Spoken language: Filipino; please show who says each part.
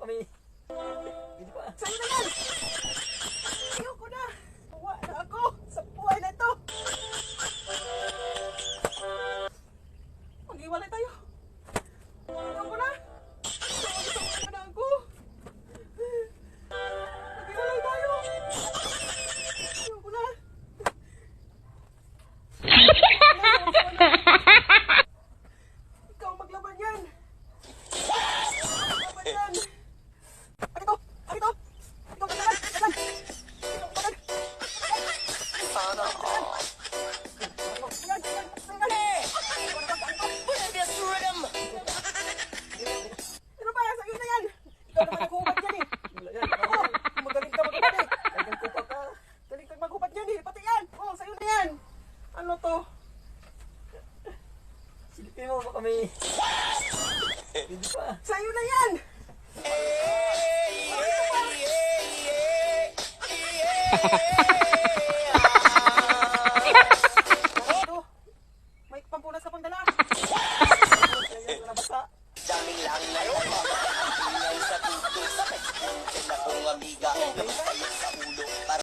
Speaker 1: kami.
Speaker 2: Saan na yan? ka yan eh.
Speaker 1: Oo,
Speaker 2: magaling ka maghubat eh.
Speaker 1: Galing kupa ka.
Speaker 2: Galing ka maghubat yan eh. Pati yan. Oo, sa'yo na yan. Ano to?
Speaker 1: Silipin mo baka may... Hindi pa.
Speaker 2: Sa'yo na yan!
Speaker 3: Hey, hey,
Speaker 2: hey,
Speaker 3: hey, hey, hey. amiga.